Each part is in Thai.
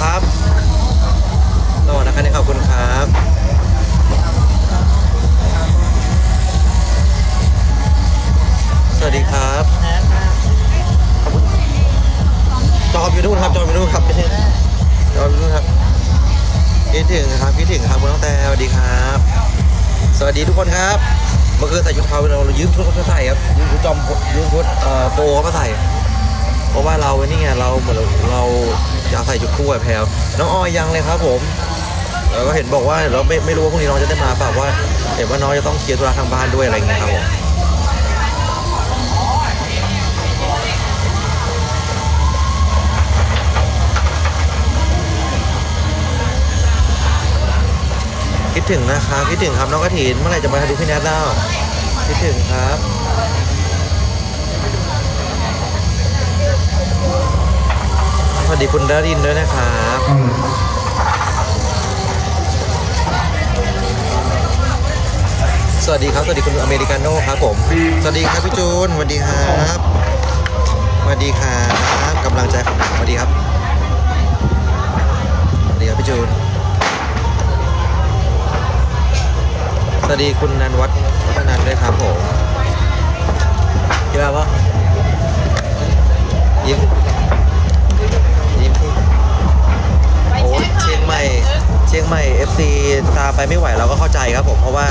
ครับระหว่างนะครับนี่ขอบคุณครับสวัสดีครับขอบคุณจอมอยู่นู่นครับจอมอยู่นู่นครับไม่ใช่จอมอยู่นู่นครับคิดถึงครับคิดถึงครับคุณน้องแต่สวัสดีครับ สวัสดีทุกคนครับเมื่อคืนใส่ชุดเทาเรายืมชุดเขาใส่ครับยืมชุดจอมยืมชุดเอ่อโฟเขามาใส่เพราะว่าเรานี่ไงเราเหมือนเรา อยากใส่ชุดคู่กับแพลวน้องออยยังเลยครับผมแล้วก็เห็นบอกว่าเราไม่ไม่รู้ว่าพรุ่งนี้น้องจะได้มาเปล่าว่าเห็นว่าน้องจะต้องเคลียร์ธุระทางบ้านด้วยอะไรอย่างเงี้ยครับผมคิดถึงนะครับคิดถึงครับน้องกระถินเมื่อไหร่จะมาดูพี่แนทเล่าคิดถึงครับ สวัสดีคุณดารินด้วยนะครับสวัสดีครับ สวัสดีคุณอเมริกาโน่ครับผม สวัสดีครับพี่จูนสวัสดีครับสวัสดีครับกำลังใจของผมสวัสดีครับสวัสดีครับพี่จูนสวัสดีคุณนันวัฒน์วัฒนันท์ด้วยครับผมเยอะปะยิ้มยิ้ม ไปไม่ไหวเราก็เข้าใจครับผมเพราะว่า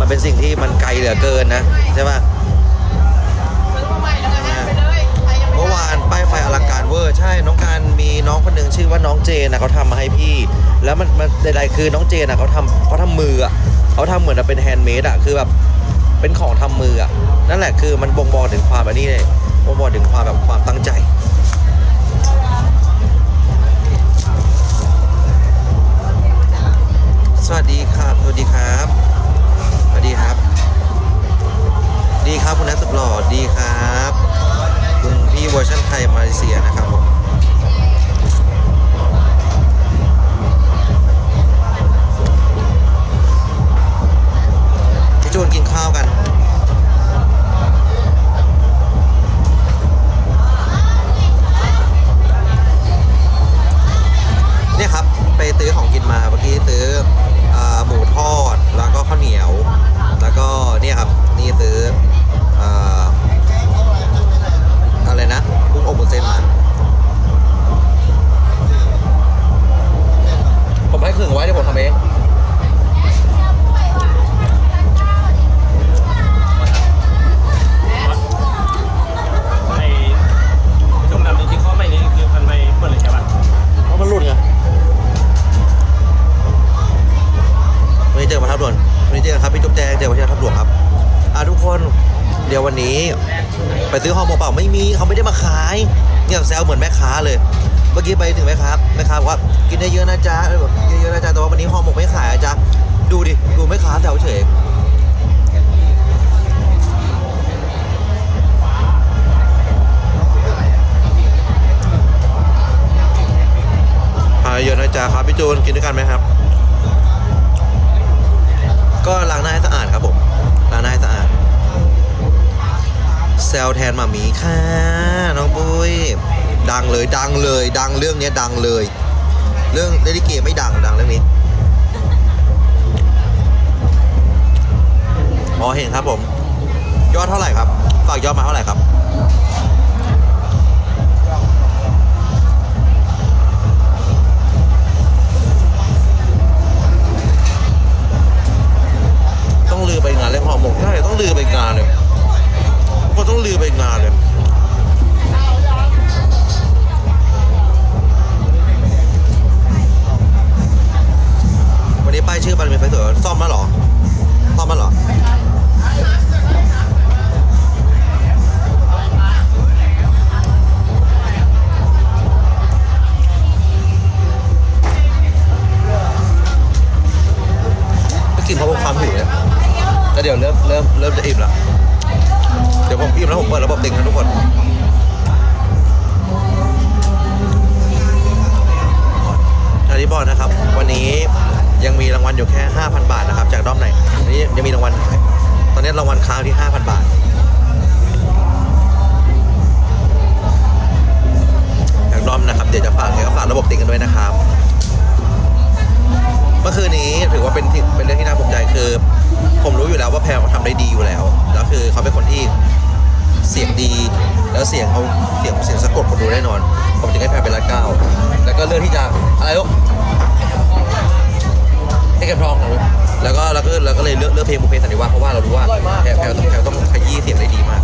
มันเป็นสิ่งที่มันไกลเหลือเกินนะใช่ปะเมื่อวานป้ายไฟอลังการเวอร์ใช่น้องการมีน้องคนหนึ่งชื่อว่าน้องเจนนะเขาทำมาให้พี่ แล้วมันมันใดๆคือน้องเจนนะเขาทำเขาทำมืออะเขาทำเหมือนกับเป็นแฮนด์เมดอะคือแบบเป็นของทำมืออะนั่นแหละคือมันบ่งบอกถึงความแบบนี้เลยบ่งบอกถึงความแบบความตั้งใจ สวัสดีครับสวัสดีครับ สวัสดีครับ ดีครับคุณนัทสุดหล่อดีครับ คุณพี่เวอร์ชันไทยมาเลเซียนะครับผม เดี๋ยววันนี้ ไปซื้อห่อหมกเปล่าไม่มีเขาไม่ได้มาขาย เนี่ยแซวเหมือนแม่ค้าเลย เมื่อกี้ไปถึงแม่ค้าแม่ค้าบอกว่ากินได้เยอะนะจ๊ะเออแบบเยอะๆนะจ๊ะแต่ว่าวันนี้ห่อหมกไม่ขายอะจ๊ะดูดิดูแม่ค้าแซวเฉยหายเยอะนะจ๊ะครับพี่จูนกินด้วยกันไหมครับ ซวแทนหมามีค่ะ น้องปุ้ยดังเลยดังเลย ดังเรื่องนี้ดังเลย เรื่องเลดี้เกไม่ดังดังเรื่องนี้อ๋อเห็นครับผม ยอดเท่าไหร่ครับฝากยอดมาเท่าไหร่ครับ ชื่อปันเป็นไฟสวยซ่อมมาหรอซ่อมมาหรอก็กินเพราะความหิวเนี่ยแต่เดี๋ยวเริ่มเริ่มเริ่มจะอิ่มละเดี๋ยวผมอิ่มแล้วผมเปิดระบบติงนะทุกคนอย่างที่บอกนะครับ วันนี้ ยังมีรางวัลอยู่แค่ 5,000 บาทนะครับ จากด้อมไหนนี้ยังมีรางวัลตอนนี้รางวัลค้างที่ 5,000 บาท จากด้อมนะครับ เดี๋ยวจะฝากเดี๋ยก็ฝากระบบติงกันด้วยนะครับ เมื่อคืนนี้ถือว่าเป็นเป็นเรื่องที่น่าภูมิใจคือ ผมรู้อยู่แล้วว่าแพรเขาทำได้ดีอยู่แล้วแล้วคือเขาเป็นคนที่เสียงดีแล้วเสียงเขาเสียงเสียงสะกดผมดูแน่นอน ผมจึงให้แพรเป็นละเก้าแล้วก็เรื่องที่จะอะไรลูก ให้เก็บทองเรอลูกแล้วก็เราก็เราก็เลยเลือกเลือกเพลงบุพเพสันนิวาสเพราะว่าเรารู้ว่าแพรแพรต้องแพรต้องขยี้เสียงได้ดีมาก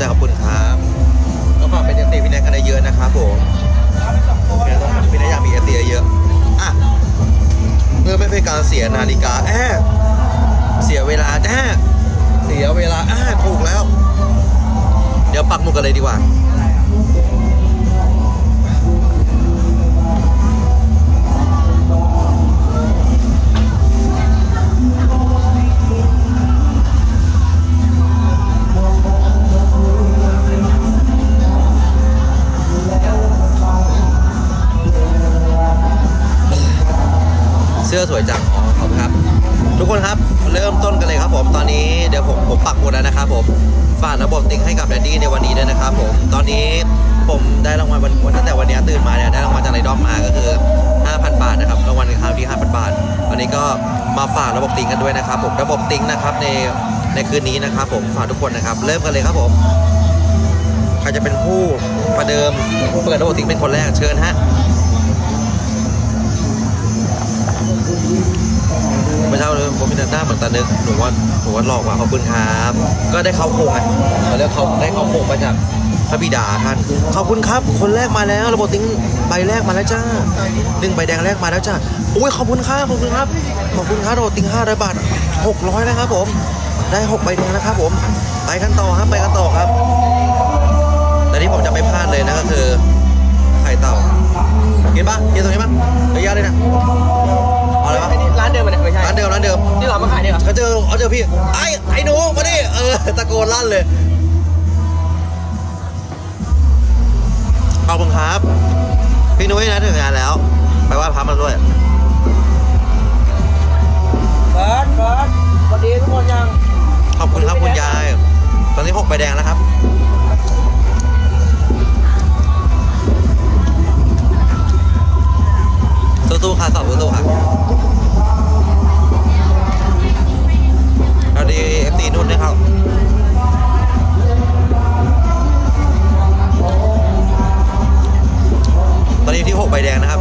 ใจขอบคุณครับก็ฝากเป็นเอฟซีพี่แนกกันได้เยอะนะครับผมเดี๋ยวต้องพี่แนทอยากมีเอฟซีเยอะอะเพื่อไม่เป็นการเสียนาฬิกาแอบเสียเวลาแอบเสียเวลาอ่าถูกแล้ว เดี๋ยวปักหมุดกันเลยดีกว่า เสื้อสวยจังอ๋อขอบคุณครับ ทุกคนครับเริ่มต้นกันเลยครับผมตอนนี้เดี๋ยวผมผมปักหมดแล้วนะครับผมฝากระบบติ๊กให้กับแดดดี้ในวันนี้ด้วยนะครับผมตอนนี้ผมได้รางวัลวันวันตั้งแต่วันนี้ตื่นมาเนี่ยได้รางวัลจากไรดอมมาก็คือ 5,000 บาทนะครับรางวัลคราวที่ 5,000 บาทวันนี้ก็มาฝากระบบติ๊กกันด้วยนะครับผมระบบติ๊กนะครับในในคืนนี้นะครับผมฝากทุกคนนะครับ เริ่มกันเลยครับผมใครจะเป็นผู้ประเดิมผู้เปิดระบบติ๊กเป็นคนแรกเชิญฮะ หน้าเหมือนตานึกหนูว่าหนูว่าหลอกว่าขอบคุณครับ ก็ได้เข้าโครงไงเขาเรียกเขาได้เข้าโครงมาจากพระบิดาท่าน ขอบคุณครับ คนแรกมาแล้วระบบติ้งใบแรกมาแล้วจ้าหนึ่งใบแดงแรกมาแล้วจ้าอุ้ยขอบคุณครับขอบคุณครับขอบคุณครับระบบติ้งห้าร้อยบาทหกร้อยนะครับผม ได้หกใบแดงนะครับผม ไปกันต่อครับไปกันต่อครับแต่ที่ผมจะไม่พลาดเลยนะก็คือไข่เต่ากินปะกินตรงนี้ปะระยะเลยนะ อาเลยปะไอ้นี่ร้านเดิมมันเนี่ยไม่ใช่ร้านเดิมร้านเดิมที่เรามาขายเนี่ยเหรอเขาเจอเขาเจอพี่ไอ้ไอ้หนูมาดิเออตะโกนลั่นเลยขอบคุณครับ พี่นุ้ยนะถึงงานแล้ว ไปไหว่าพระมาด้วยเบิร์ดเบิร์ดสวัสดีทุกคนยังขอบคุณครับคุณยาย ตอนนี้หกใบแดงแล้วครับ สู้ๆค่ะสอบสู้ๆค่ะสวัสดีเอฟซีนุ่นนะครับตอนนี้ที่หกใบแดงนะครับ